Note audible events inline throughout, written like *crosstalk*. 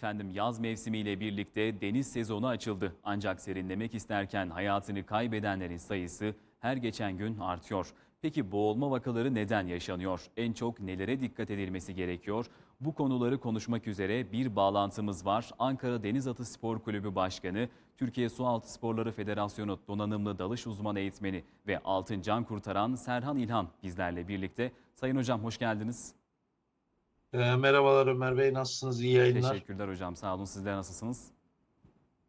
Efendim yaz mevsimiyle birlikte deniz sezonu açıldı. Ancak serinlemek isterken hayatını kaybedenlerin sayısı her geçen gün artıyor. Peki boğulma vakaları neden yaşanıyor? En çok nelere dikkat edilmesi gerekiyor? Bu konuları konuşmak üzere bir bağlantımız var. Ankara Denizatı Spor Kulübü Başkanı, Türkiye Sualtı Sporları Federasyonu donanımlı dalış uzman eğitmeni ve altın can kurtaran Serhan İlhan bizlerle birlikte. Sayın hocam hoş geldiniz. Ee, merhabalar Ömer Bey, nasılsınız? İyi yayınlar. Teşekkürler hocam sağ olun sizler nasılsınız?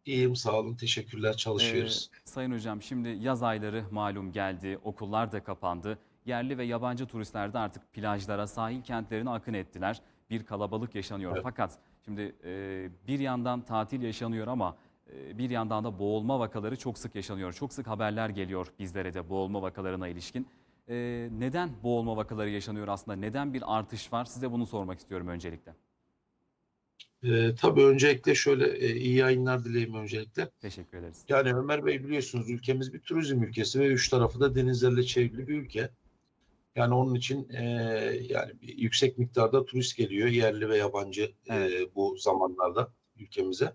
İyiyim, sağ olun. Teşekkürler. Çalışıyoruz. Ee, Sayın hocam şimdi yaz ayları malum geldi, okullar da kapandı. Yerli ve yabancı turistler de artık plajlara, sahil kentlerine akın ettiler. Bir kalabalık yaşanıyor. Evet. Fakat şimdi e, bir yandan tatil yaşanıyor ama e, bir yandan da boğulma vakaları çok sık yaşanıyor. Çok sık haberler geliyor bizlere de boğulma vakalarına ilişkin. E, neden boğulma vakaları yaşanıyor aslında? Neden bir artış var? Size bunu sormak istiyorum öncelikle. Ee, tabii öncelikle şöyle e, iyi yayınlar dileyim öncelikle. Teşekkür ederiz. Yani Ömer Bey biliyorsunuz ülkemiz bir turizm ülkesi ve üç tarafı da denizlerle çevrili bir ülke. Yani onun için e, yani bir yüksek miktarda turist geliyor yerli ve yabancı e, Evet. bu zamanlarda ülkemize.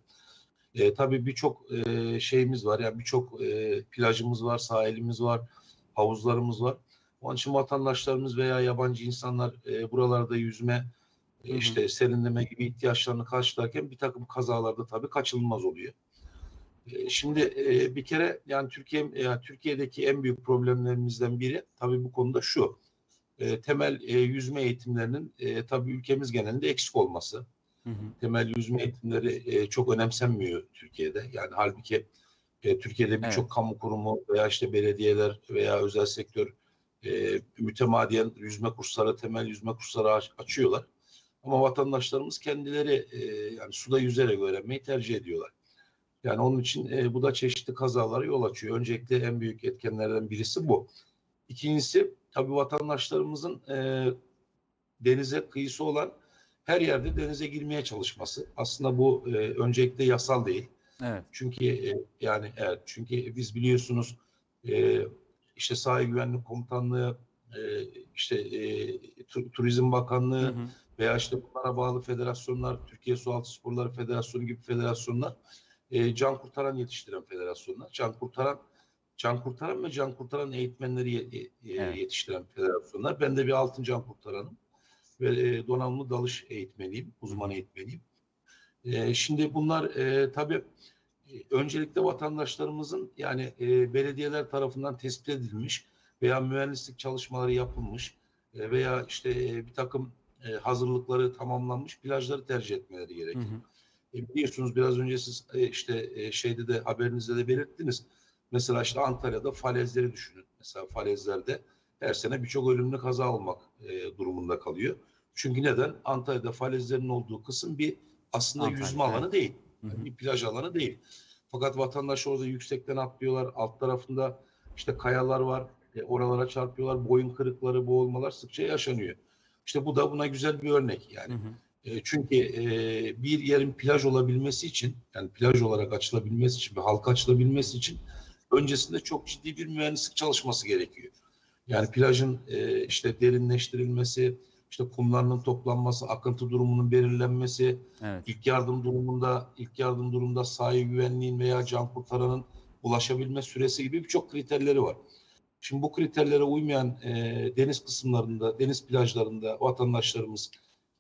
E, tabii birçok e, şeyimiz var yani birçok e, plajımız var, sahilimiz var, havuzlarımız var. Onun için vatandaşlarımız veya yabancı insanlar e, buralarda yüzme, e, işte serinleme gibi ihtiyaçlarını karşılarken bir takım kazalarda tabii kaçınılmaz oluyor. E, Şimdi e, bir kere yani Türkiye yani Türkiye'deki en büyük problemlerimizden biri tabii bu konuda şu. E, temel e, yüzme eğitimlerinin e, tabii ülkemiz genelinde eksik olması. Hı hı. Temel yüzme eğitimleri e, çok önemsenmiyor Türkiye'de. Yani halbuki e, Türkiye'de birçok Evet. kamu kurumu veya işte belediyeler veya özel sektör e, mütemadiyen yüzme kursları, temel yüzme kursları aç- açıyorlar. Ama vatandaşlarımız kendileri e, yani suda yüzerek öğrenmeyi tercih ediyorlar. Yani onun için e, bu da çeşitli kazalara yol açıyor. Öncelikle en büyük etkenlerden birisi bu. İkincisi tabii vatandaşlarımızın e, denize kıyısı olan her yerde denize girmeye çalışması. Aslında bu e, öncelikle yasal değil. Evet. Çünkü e, yani evet çünkü biz biliyorsunuz e, işte sahil güvenlik komutanlığı e, işte e, Tu- turizm bakanlığı Hı hı. veya işte bunlara bağlı federasyonlar, Türkiye Sualtı Sporları Federasyonu gibi federasyonlar, e, can kurtaran yetiştiren federasyonlar, can kurtaran can kurtaran ve can kurtaran eğitmenleri ye- Evet. yetiştiren federasyonlar. Ben de bir altın can kurtaranım ve e, donanımlı dalış eğitmeniyim, uzman eğitmeniyim. E, şimdi bunlar e, tabii öncelikle vatandaşlarımızın yani e, belediyeler tarafından tespit edilmiş veya mühendislik çalışmaları yapılmış e, veya işte e, bir takım e, hazırlıkları tamamlanmış plajları tercih etmeleri Hı gerekiyor. hı. E, biliyorsunuz biraz önce siz e, işte e, şeyde de haberinizde de belirttiniz. Mesela işte Antalya'da falezleri düşünün. Mesela falezlerde her sene birçok ölümlü kaza olmak e, durumunda kalıyor. Çünkü neden? Antalya'da falezlerin olduğu kısım bir aslında Antalya, yüzme alanı evet. değil. Hı. Bir plaj alanı değil. Fakat vatandaş orada yüksekten atlıyorlar. Alt tarafında işte kayalar var. E, oralara çarpıyorlar. Boyun kırıkları, boğulmalar sıkça yaşanıyor. İşte bu da buna güzel bir örnek yani. Hı hı. E, çünkü e, bir yerin plaj olabilmesi için, yani plaj olarak açılabilmesi için, halka açılabilmesi için öncesinde çok ciddi bir mühendislik çalışması gerekiyor. Yani plajın e, işte derinleştirilmesi, işte kumlarının toplanması, akıntı durumunun belirlenmesi, Evet. ilk yardım durumunda, ilk yardım durumunda sahil güvenliğin veya can kurtaranın ulaşabilme süresi gibi birçok kriterleri var. Şimdi bu kriterlere uymayan e, deniz kısımlarında, deniz plajlarında vatandaşlarımız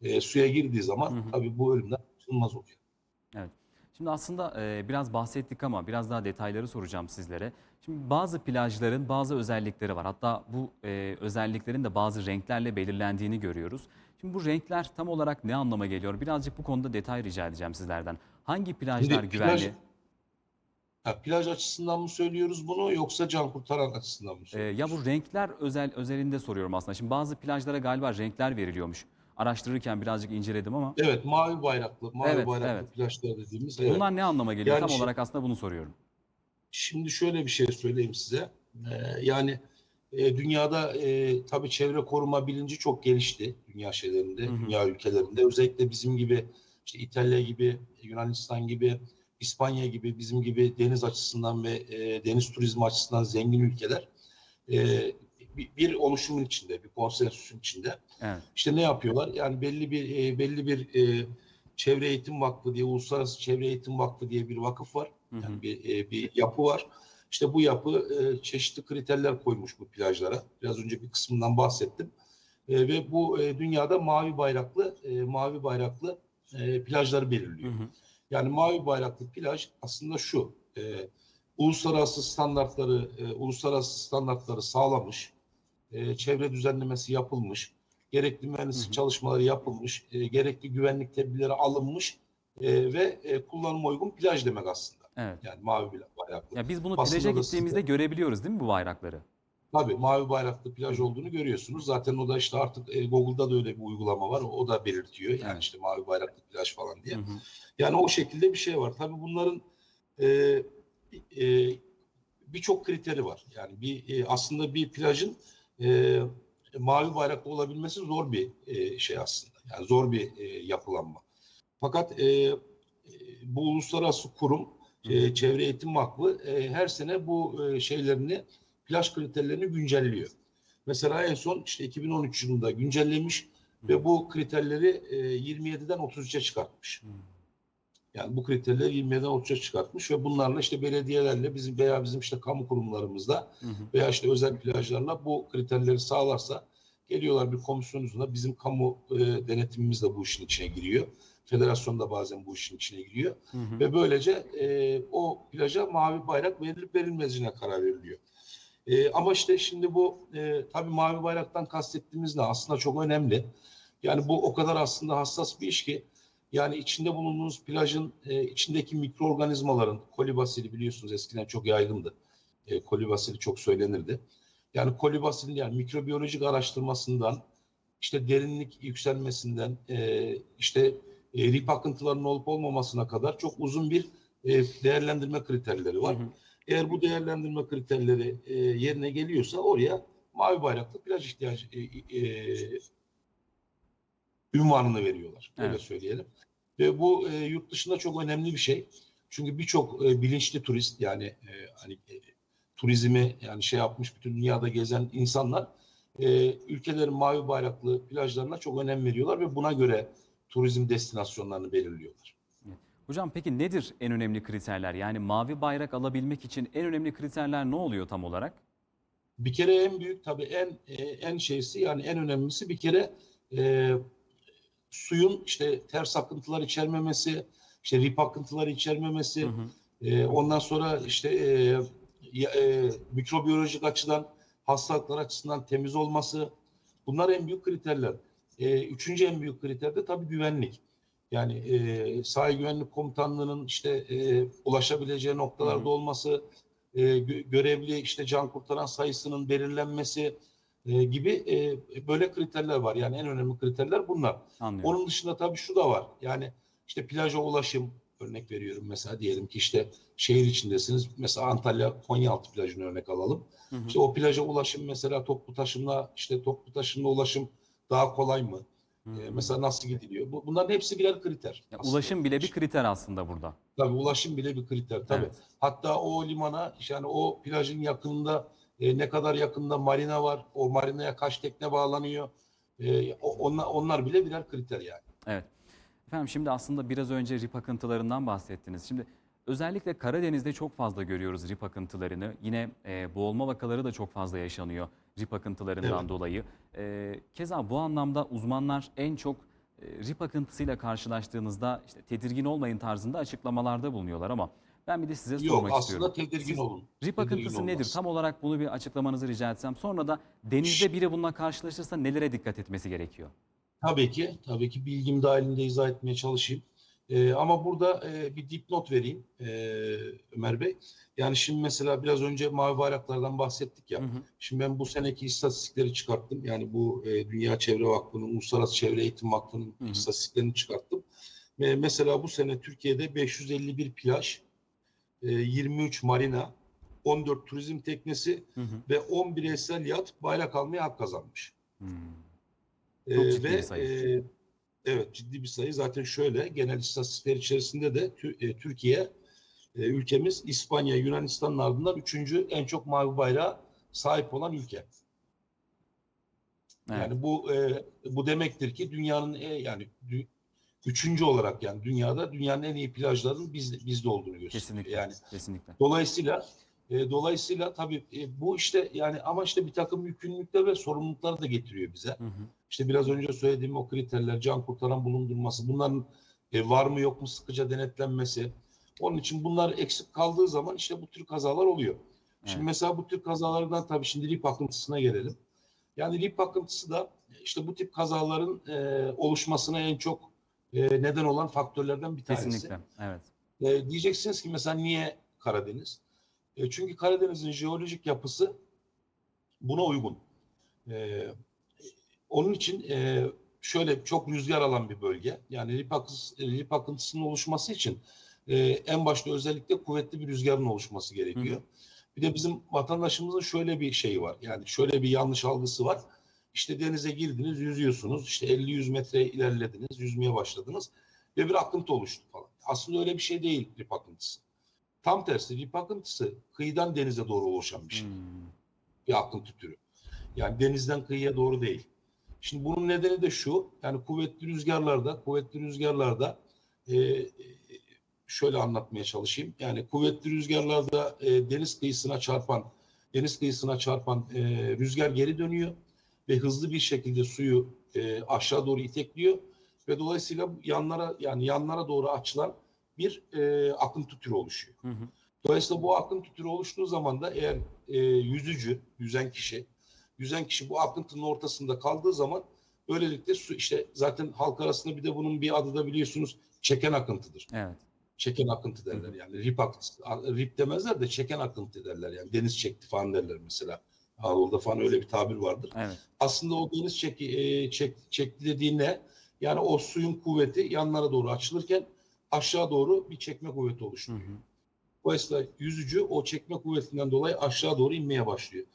e, suya girdiği zaman Hı hı. tabii bu ölümler kaçınılmaz oluyor. Şimdi aslında e, biraz bahsettik ama biraz daha detayları soracağım sizlere. Şimdi bazı plajların bazı özellikleri var. Hatta bu e, özelliklerin de bazı renklerle belirlendiğini görüyoruz. Şimdi bu renkler tam olarak ne anlama geliyor? Birazcık bu konuda detay rica edeceğim sizlerden. Hangi plajlar plaj- güvenli? Ha, plaj açısından mı söylüyoruz bunu yoksa can kurtaran açısından mı söylüyoruz? ya bu renkler özel özelinde soruyorum aslında. Şimdi bazı plajlara galiba renkler veriliyormuş. Araştırırken birazcık inceledim ama Evet, mavi bayraklı, mavi Evet, bayraklı evet. plajlar dediğimiz. Evet. bunlar ne anlama geliyor? Yani Tam olarak aslında bunu soruyorum. Şimdi şöyle bir şey söyleyeyim size. Ee, yani e, dünyada e, tabii çevre koruma bilinci çok gelişti dünya şeylerinde, Hı hı. dünya ülkelerinde. Özellikle bizim gibi işte İtalya gibi, Yunanistan gibi, İspanya gibi bizim gibi deniz açısından ve e, deniz turizmi açısından zengin ülkeler e, bir, bir oluşumun içinde, bir konsensüsün içinde. Evet. İşte ne yapıyorlar? Yani belli bir e, belli bir e, Çevre Eğitim Vakfı diye Uluslararası Çevre Eğitim Vakfı diye bir vakıf var. Hı hı. Yani bir, e, bir yapı var. İşte bu yapı e, çeşitli kriterler koymuş bu plajlara. Biraz önce bir kısmından bahsettim. E, ve bu e, dünyada mavi bayraklı e, mavi bayraklı e, plajları Hı belirliyor. hı. Yani mavi bayraklı plaj aslında şu. e, uluslararası standartları e, uluslararası standartları sağlamış. E, çevre düzenlemesi yapılmış. Gerekli mühendislik çalışmaları yapılmış. e, gerekli güvenlik tedbirleri alınmış e, ve e, kullanıma uygun plaj demek aslında. Evet. Yani mavi bayraklı. Ya biz bunu Basında plaja gittiğimizde görebiliyoruz değil mi bu bayrakları? Tabii mavi bayraklı plaj olduğunu görüyorsunuz. Zaten o da işte artık e, Google'da da öyle bir uygulama var. O da belirtiyor. Yani Evet. işte mavi bayraklı plaj falan diye. Hı hı. Yani o şekilde bir şey var. Tabii bunların e, e, birçok kriteri var. Yani bir e, aslında bir plajın e, mavi bayraklı olabilmesi zor bir e, şey aslında. Yani zor bir e, yapılanma. Fakat e, e, bu uluslararası kurum e, Çevre Eğitim Vakfı e, her sene bu e, şeylerini plaj kriterlerini güncelliyor. Mesela en son işte 2013 yılında güncellemiş ve bu kriterleri e, 27'den 33'e çıkartmış. Hı. Yani bu kriterleri 27'den 33'e çıkartmış ve bunlarla işte belediyelerle bizim veya bizim işte kamu kurumlarımızla Hı hı. veya işte özel plajlarla bu kriterleri sağlarsa geliyorlar bir komisyon yüzüne bizim kamu e, denetimimiz de bu işin içine giriyor. Federasyon da bazen bu işin içine giriyor Hı hı. ve böylece e, o plaja mavi bayrak verilip verilmezliğine karar veriliyor. E, ama işte şimdi bu e, tabii mavi bayraktan kastettiğimiz ne aslında çok önemli. Yani bu o kadar aslında hassas bir iş ki yani içinde bulunduğunuz plajın e, içindeki mikroorganizmaların kolibasili biliyorsunuz eskiden çok yaygındı. E, kolibasili çok söylenirdi. Yani kolibasilin yani mikrobiyolojik araştırmasından işte derinlik yükselmesinden e, işte e, rip akıntılarının olup olmamasına kadar çok uzun bir e, değerlendirme kriterleri var. Hı hı. Eğer bu değerlendirme kriterleri e, yerine geliyorsa oraya mavi bayraklı plaj ihtiyacı e, e, ünvanını veriyorlar. Öyle Evet. söyleyelim. Ve bu e, yurt dışında çok önemli bir şey. Çünkü birçok e, bilinçli turist yani e, hani e, turizmi yani şey yapmış bütün dünyada gezen insanlar e, ülkelerin mavi bayraklı plajlarına çok önem veriyorlar ve buna göre turizm destinasyonlarını belirliyorlar. Hocam peki nedir en önemli kriterler? Yani mavi bayrak alabilmek için en önemli kriterler ne oluyor tam olarak? Bir kere en büyük tabii en e, en şeysi yani en önemlisi bir kere e, suyun işte ters akıntılar içermemesi, işte rip akıntıları içermemesi, Hı hı. e, ondan sonra işte e, e, mikrobiyolojik açıdan hastalıklar açısından temiz olması bunlar en büyük kriterler. E, üçüncü en büyük kriter de tabii güvenlik. Yani e, sahil güvenlik komutanlığının işte e, ulaşabileceği noktalarda Hı hı. olması, e, gö- görevli işte can kurtaran sayısının belirlenmesi e, gibi e, böyle kriterler var. Yani en önemli kriterler bunlar. Anlıyorum. Onun dışında tabii şu da var. Yani işte plaja ulaşım örnek veriyorum mesela diyelim ki işte şehir içindesiniz. Mesela Antalya Konyaaltı plajını örnek alalım. Hı hı. İşte o plaja ulaşım mesela toplu taşımla işte toplu taşımla ulaşım daha kolay mı? Hı hı. mesela nasıl gidiliyor? Bu, bunların hepsi birer kriter. Ya aslında. ulaşım bile bir kriter aslında burada. Tabii ulaşım bile bir kriter tabii. Evet. Hatta o limana yani o plajın yakınında e, ne kadar yakında marina var? O marinaya kaç tekne bağlanıyor? E, onlar, onlar bile birer kriter yani. Evet. Efendim şimdi aslında biraz önce rip akıntılarından bahsettiniz. Şimdi özellikle Karadeniz'de çok fazla görüyoruz rip akıntılarını. Yine e, boğulma vakaları da çok fazla yaşanıyor rip akıntılarından Evet. dolayı. E, keza bu anlamda uzmanlar en çok e, rip akıntısıyla karşılaştığınızda işte tedirgin olmayın tarzında açıklamalarda bulunuyorlar ama ben bir de size Yok sormak aslında istiyorum. tedirgin Siz olun. Rip akıntısı nedir? olmaz. Tam olarak bunu bir açıklamanızı rica etsem. Sonra da denizde biri bununla karşılaşırsa nelere dikkat etmesi gerekiyor? Tabii ki, tabii ki bilgim dahilinde izah etmeye çalışayım. Ee, ama burada e, bir dipnot vereyim e, Ömer Bey. Yani şimdi mesela biraz önce mavi bayraklardan bahsettik ya. Hı hı. Şimdi ben bu seneki istatistikleri çıkarttım. Yani bu e, Dünya Çevre Vakfı'nın, Uluslararası Çevre Eğitim Vakfı'nın Hı hı. istatistiklerini çıkarttım. Ve mesela bu sene Türkiye'de 551 plaj, e, 23 marina, 14 turizm teknesi Hı hı. ve 10 bireysel yat bayrak almaya hak kazanmış. Hmm. Çok Ee, ciddi ve, bir sayı. e, evet ciddi bir sayı. Zaten şöyle genel istatistikler içerisinde de e, Türkiye e, ülkemiz İspanya, Yunanistan'ın ardından üçüncü en çok mavi bayrağa sahip olan ülke. Evet. Yani bu e, bu demektir ki dünyanın e, yani dü- üçüncü olarak yani dünyada dünyanın en iyi plajlarının biz, bizde olduğunu gösteriyor. Kesinlikle. Yani Kesinlikle. Dolayısıyla e, dolayısıyla tabii e, bu işte yani ama işte bir takım yükümlülükler ve sorumluluklar da getiriyor bize. Hı hı. İşte biraz önce söylediğim o kriterler, can kurtaran bulundurması, bunların e, var mı yok mu sıkıca denetlenmesi. Onun için bunlar eksik kaldığı zaman işte bu tür kazalar oluyor. Şimdi Evet. mesela bu tür kazalardan tabii şimdi lip akıntısına gelelim. Yani lip akıntısı da işte bu tip kazaların e, oluşmasına en çok e, neden olan faktörlerden bir tanesi. Kesinlikle. Evet. E, diyeceksiniz ki mesela niye Karadeniz? E, çünkü Karadeniz'in jeolojik yapısı buna uygun. E, onun için e, şöyle çok rüzgar alan bir bölge. Yani lip, akıs, lip akıntısının oluşması için e, en başta özellikle kuvvetli bir rüzgarın oluşması gerekiyor. Bir de bizim vatandaşımızın şöyle bir şeyi var. Yani şöyle bir yanlış algısı var. İşte denize girdiniz, yüzüyorsunuz. İşte 50-100 metre ilerlediniz, yüzmeye başladınız ve bir akıntı oluştu falan. Aslında öyle bir şey değil lip akıntısı. Tam tersi lip akıntısı kıyıdan denize doğru oluşan bir şey. Hmm. Bir akıntı türü. Yani denizden kıyıya doğru değil. Şimdi bunun nedeni de şu. Yani kuvvetli rüzgarlarda, kuvvetli rüzgarlarda e, e, şöyle anlatmaya çalışayım. Yani kuvvetli rüzgarlarda e, deniz kıyısına çarpan, deniz kıyısına çarpan e, rüzgar geri dönüyor ve hızlı bir şekilde suyu e, aşağı doğru itekliyor ve dolayısıyla yanlara yani yanlara doğru açılan bir e, akıntı türü oluşuyor. Hı hı. Dolayısıyla bu akıntı türü oluştuğu zaman da eğer e, yüzücü, yüzen kişi, yüzen kişi bu akıntının ortasında kaldığı zaman böylelikle su işte zaten halk arasında bir de bunun bir adı da biliyorsunuz çeken akıntıdır. Evet. Çeken akıntı derler yani rip akıntısı. Rip demezler de çeken akıntı derler yani deniz çekti falan derler mesela. Anadolu'da falan öyle bir tabir vardır. Evet. Aslında o deniz çeki, e, çek, çekti dediği ne? Yani o suyun kuvveti yanlara doğru açılırken aşağı doğru bir çekme kuvveti Hı oluşuyor. hı. Dolayısıyla yüzücü o çekme kuvvetinden dolayı aşağı doğru inmeye başlıyor.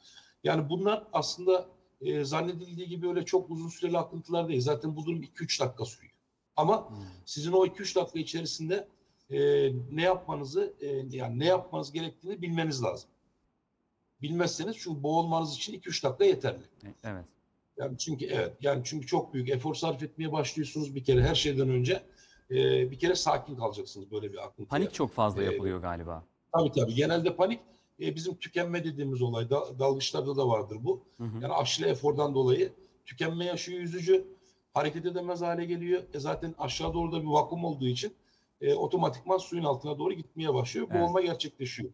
Yani bunlar aslında e, zannedildiği gibi öyle çok uzun süreli akıntılar değil. Zaten bu durum 2-3 dakika sürüyor. Ama Hmm. sizin o 2-3 dakika içerisinde e, ne yapmanızı e, yani ne yapmanız gerektiğini bilmeniz lazım. Bilmezseniz çünkü boğulmanız için 2-3 dakika yeterli. E- Evet. Yani çünkü evet yani çünkü çok büyük efor sarf etmeye başlıyorsunuz bir kere her şeyden önce e, bir kere sakin kalacaksınız böyle bir akıntıya. Panik çok fazla Ee, yapılıyor galiba. Tabii tabii. Genelde panik e, bizim tükenme dediğimiz olay. Da, dalgıçlarda da vardır bu. Hı hı. Yani aşırı efordan dolayı tükenme yaşıyor yüzücü. Hareket edemez hale geliyor. E zaten aşağı doğru da bir vakum olduğu için e, otomatikman suyun altına doğru gitmeye başlıyor. Evet. Boğulma gerçekleşiyor.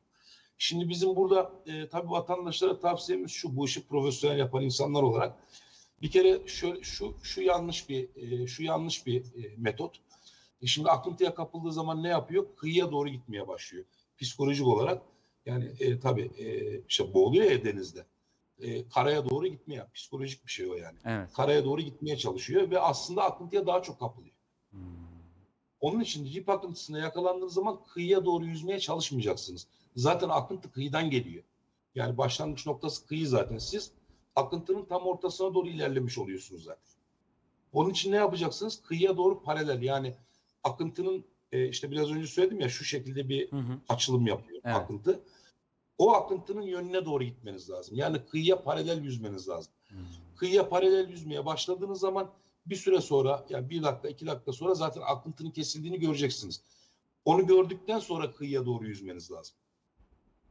Şimdi bizim burada e, tabii vatandaşlara tavsiyemiz şu. Bu işi profesyonel yapan insanlar olarak bir kere şöyle şu şu yanlış bir e, şu yanlış bir e, metot. E, şimdi akıntıya kapıldığı zaman ne yapıyor? Kıyıya doğru gitmeye başlıyor. Psikolojik olarak yani e, tabii e, işte boğuluyor ya denizde. E, karaya doğru gitmeye, psikolojik bir şey o yani. Evet. Karaya doğru gitmeye çalışıyor ve aslında akıntıya daha çok kapılıyor. Hmm. Onun için dip akıntısına yakalandığınız zaman kıyıya doğru yüzmeye çalışmayacaksınız. Zaten akıntı kıyıdan geliyor. Yani başlangıç noktası kıyı zaten. Siz akıntının tam ortasına doğru ilerlemiş oluyorsunuz zaten. Onun için ne yapacaksınız? Kıyıya doğru paralel yani akıntının e, işte biraz önce söyledim ya şu şekilde bir Hı hı. açılım yapıyor Evet. akıntı. O akıntının yönüne doğru gitmeniz lazım. Yani kıyıya paralel yüzmeniz lazım. Hmm. Kıyıya paralel yüzmeye başladığınız zaman bir süre sonra yani bir dakika iki dakika sonra zaten akıntının kesildiğini göreceksiniz. Onu gördükten sonra kıyıya doğru yüzmeniz lazım.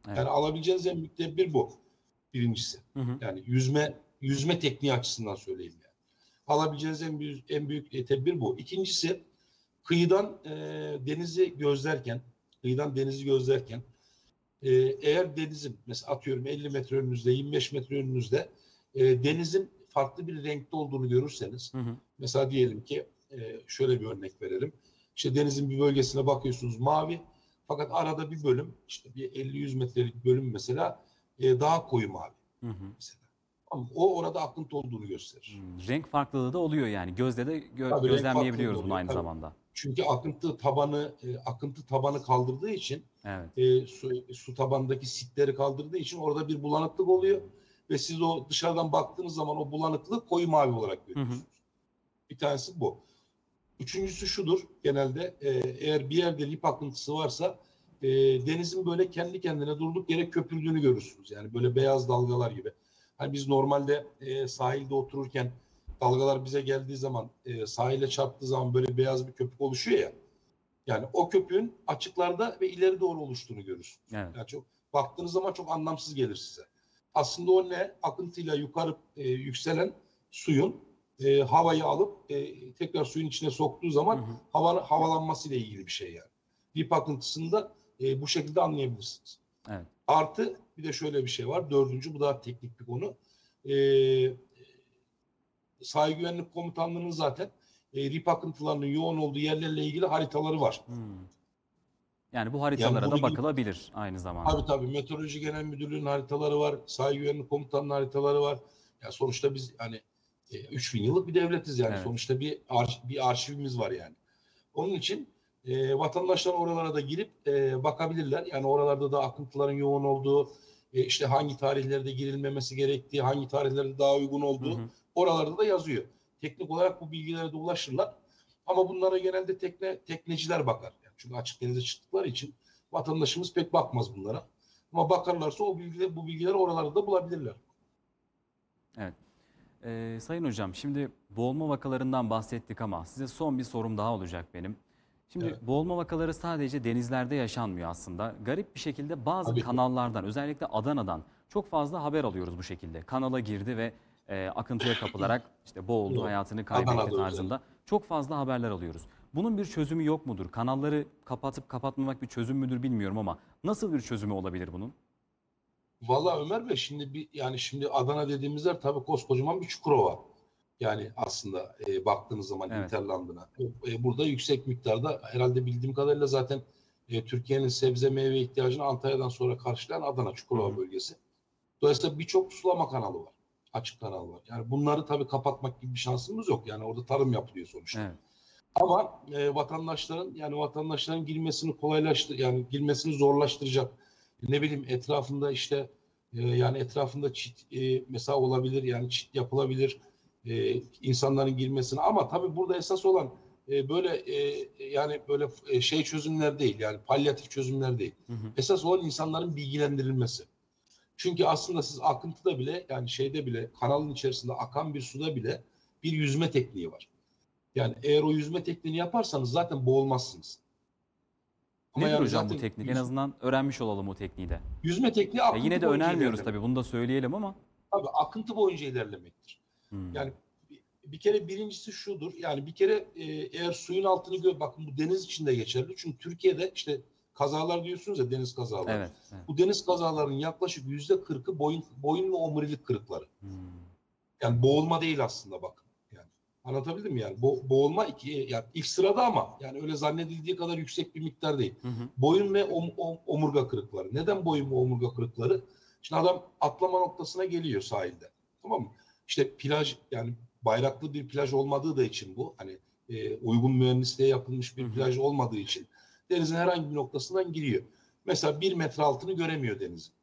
Evet. Yani alabileceğiniz en büyük tedbir bu. Birincisi. Hı hı. Yani yüzme yüzme tekniği açısından söyleyeyim yani. Alabileceğiniz en büyük en büyük e, tedbir bu. İkincisi kıyıdan e, denizi gözlerken, kıyıdan denizi gözlerken e, eğer denizin mesela atıyorum 50 metre önünüzde, 25 metre önünüzde e, denizin farklı bir renkte olduğunu görürseniz Hı hı. Mesela diyelim ki e, şöyle bir örnek verelim. İşte denizin bir bölgesine bakıyorsunuz mavi. Fakat arada bir bölüm işte bir 50-100 metrelik bölüm mesela e, daha koyu mavi Hı hı. mesela. Ama o orada akıntı olduğunu gösterir. Hmm. Renk farklılığı da oluyor yani. Gözle de gö- Tabii, gözlemleyebiliyoruz bunu aynı tabii. zamanda. Çünkü akıntı tabanı e, akıntı tabanı kaldırdığı için Evet. e, su, su tabanındaki sitleri kaldırdığı için orada bir bulanıklık oluyor ve siz o dışarıdan baktığınız zaman o bulanıklığı koyu mavi olarak görüyorsunuz. Bir tanesi bu. Üçüncüsü şudur genelde e, eğer bir yerde lip akıntısı varsa e, denizin böyle kendi kendine durduk yere köpürdüğünü görürsünüz. Yani böyle beyaz dalgalar gibi. Hani biz normalde e, sahilde otururken dalgalar bize geldiği zaman e, sahile çarptığı zaman böyle beyaz bir köpük oluşuyor ya. Yani o köpüğün açıklarda ve ileri doğru oluştuğunu görürsünüz. Evet. Yani çok baktığınız zaman çok anlamsız gelir size. Aslında o ne? Akıntıyla yukarı e, yükselen suyun e, havayı alıp e, tekrar suyun içine soktuğu zaman Hı hı. hava, havalanması ile ilgili bir şey yani. Dip akıntısını da e, bu şekilde anlayabilirsiniz. Evet. Artı bir de şöyle bir şey var. Dördüncü bu daha teknik bir konu. E, sahil güvenlik komutanlığının zaten e, rip akıntılarının yoğun olduğu yerlerle ilgili haritaları var. Hmm. Yani bu haritalara bunu da gibi- bakılabilir aynı zamanda. Tabii tabii Meteoroloji Genel Müdürlüğü'nün haritaları var. Sahil güvenlik komutanının haritaları var. Ya sonuçta biz hani e, 3000 yıllık bir devletiz yani. Evet. Sonuçta bir arş- bir arşivimiz var yani. Onun için e, vatandaşlar oralara da girip e, bakabilirler. Yani oralarda da akıntıların yoğun olduğu, e, işte hangi tarihlerde girilmemesi gerektiği, hangi tarihlerde daha uygun Hı olduğu hı. oralarda da yazıyor. Teknik olarak bu bilgilere de ulaşırlar. Ama bunlara genelde tekne tekneciler bakar. Yani çünkü açık denize çıktıkları için vatandaşımız pek bakmaz bunlara. Ama bakarlarsa o bilgiler, bu bilgileri oralarda da bulabilirler. Ee, Sayın Hocam şimdi boğulma vakalarından bahsettik ama size son bir sorum daha olacak benim. Şimdi Evet. boğulma vakaları sadece denizlerde yaşanmıyor aslında. Garip bir şekilde bazı Tabii kanallardan özellikle Adana'dan çok fazla haber alıyoruz bu şekilde. Kanala girdi ve e, akıntıya kapılarak *clears throat* işte boğuldu, hayatını kaybetti tarzında çok fazla haberler alıyoruz. Bunun bir çözümü yok mudur? Kanalları kapatıp kapatmamak bir çözüm müdür bilmiyorum ama nasıl bir çözümü olabilir bunun? Vallahi Ömer Bey şimdi bir yani şimdi Adana dediğimiz yer tabii koskocaman bir Çukurova. Yani aslında e, baktığınız zaman Evet. Interland'ına. E, burada yüksek miktarda herhalde bildiğim kadarıyla zaten e, Türkiye'nin sebze meyve ihtiyacını Antalya'dan sonra karşılayan Adana Çukurova hı. bölgesi. Dolayısıyla birçok sulama kanalı var. Açık kanal var. Yani bunları tabii kapatmak gibi bir şansımız yok. Yani orada tarım yapılıyor sonuçta. Evet. Ama e, vatandaşların yani vatandaşların girmesini kolaylaştır yani girmesini zorlaştıracak. Ne bileyim etrafında işte e, yani etrafında çit e, mesela olabilir yani çit yapılabilir e, insanların girmesini ama tabii burada esas olan e, böyle e, yani böyle e, şey çözümler değil yani palyatif çözümler değil. Hı hı. Esas olan insanların bilgilendirilmesi. Çünkü aslında siz akıntıda bile yani şeyde bile kanalın içerisinde akan bir suda bile bir yüzme tekniği var. Yani eğer o yüzme tekniğini yaparsanız zaten boğulmazsınız. Ama Nedir yani hocam bu zaten teknik? En yüz- azından öğrenmiş olalım o tekniği de. Yüzme tekniği Ya akıntı yine de boyunca önermiyoruz ilerlemek. tabii bunu da söyleyelim ama. Tabii akıntı boyunca ilerlemektir. Hmm. Yani bir- bir kere birincisi şudur. Yani bir kere e, eğer suyun altını gör bakın bu deniz içinde geçerli. Çünkü Türkiye'de işte kazalar diyorsunuz ya deniz kazaları. Evet. evet. Bu deniz kazalarının yaklaşık yüzde kırkı boyun, boyun ve omurilik kırıkları. Hmm. Yani boğulma değil aslında bakın. Anlatabildim mi yani? Bo- boğulma iki, yani ilk sırada ama yani öyle zannedildiği kadar yüksek bir miktar değil. Hı hı. Boyun ve om- om- omurga kırıkları. Neden boyun ve omurga kırıkları? Şimdi adam atlama noktasına geliyor sahilde. Tamam mı? İşte plaj yani bayraklı bir plaj olmadığı da için bu. Hani e, uygun mühendisliğe yapılmış bir Hı hı. plaj olmadığı için denizin herhangi bir noktasından giriyor. Mesela bir metre altını göremiyor denizin.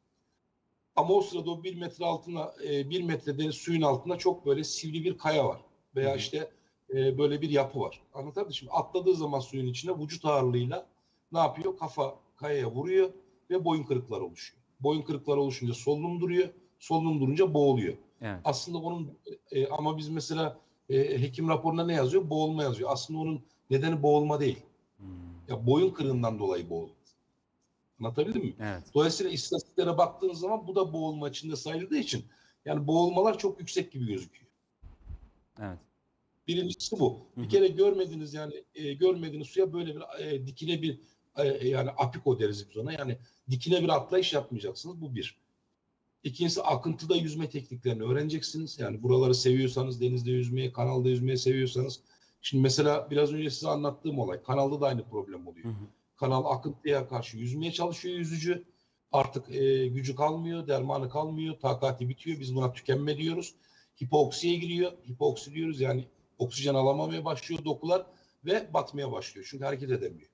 Ama o sırada o bir metre altına, e, bir metre deniz suyun altında çok böyle sivri bir kaya var. Veya işte e, böyle bir yapı var. Anlatabildim? Şimdi atladığı zaman suyun içine vücut ağırlığıyla ne yapıyor? Kafa kayaya vuruyor ve boyun kırıkları oluşuyor. Boyun kırıkları oluşunca solunum duruyor. Solunum durunca boğuluyor. Evet. Aslında onun e, ama biz mesela e, hekim raporuna ne yazıyor? Boğulma yazıyor. Aslında onun nedeni boğulma değil. Hmm. Ya boyun kırığından dolayı boğulma. Anlatabildim mi? Evet. Dolayısıyla istatistiklere baktığınız zaman bu da boğulma içinde sayıldığı için yani boğulmalar çok yüksek gibi gözüküyor. Evet. Birincisi bu. Hı hı. Bir kere görmediğiniz yani e, görmediğiniz suya böyle bir e, dikine bir e, yani apiko deriz biz ona. Yani dikine bir atlayış yapmayacaksınız. Bu bir. İkincisi akıntıda yüzme tekniklerini öğreneceksiniz. Yani buraları seviyorsanız denizde yüzmeyi, kanalda yüzmeyi seviyorsanız. Şimdi mesela biraz önce size anlattığım olay. Kanalda da aynı problem oluyor. Hı hı. Kanal akıntıya karşı yüzmeye çalışıyor yüzücü. Artık e, gücü kalmıyor, dermanı kalmıyor, takati bitiyor. Biz buna tükenme diyoruz. Hipoksiye giriyor. Hipoksi diyoruz yani oksijen alamamaya başlıyor dokular ve batmaya başlıyor. Çünkü hareket edemiyor.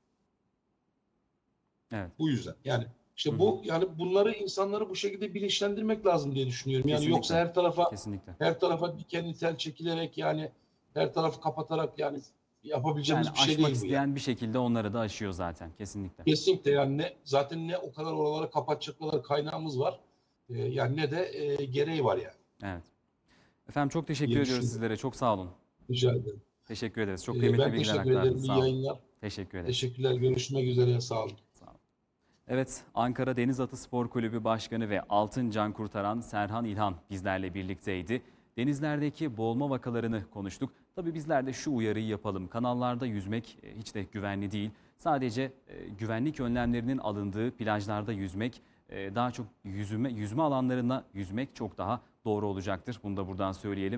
Evet. Bu yüzden. Yani işte Hı bu yani bunları insanları bu şekilde bilinçlendirmek lazım diye düşünüyorum. Yani Kesinlikle. yoksa her tarafa Kesinlikle. her tarafa dikenli tel çekilerek yani her tarafı kapatarak yani yapabileceğimiz Yani bir şey aşmak değil bu. yani. isteyen bir şekilde onları da aşıyor zaten. Kesinlikle. Kesinlikle yani ne zaten ne o kadar oralara kapatacak kadar kaynağımız var. Ee, yani ne de e, gereği var yani. Evet. Efendim çok teşekkür İyi ediyoruz düşündüm. sizlere. Çok sağ olun. Rica ederim. Teşekkür ederiz. Çok Ee, kıymetli ben bilgiler teşekkür ederim. aktardınız. İyi Sağ olun. yayınlar. Teşekkür ederiz. Teşekkürler. Görüşmek üzere. Sağ olun. Evet, Ankara Deniz Atı Spor Kulübü Başkanı ve altın can kurtaran Serhan İlhan bizlerle birlikteydi. Denizlerdeki boğulma vakalarını konuştuk. Tabii bizler de şu uyarıyı yapalım. Kanallarda yüzmek e, hiç de güvenli değil. Sadece e, güvenlik önlemlerinin alındığı plajlarda yüzmek, daha çok yüzme yüzme alanlarına yüzmek çok daha doğru olacaktır. Bunu da buradan söyleyelim.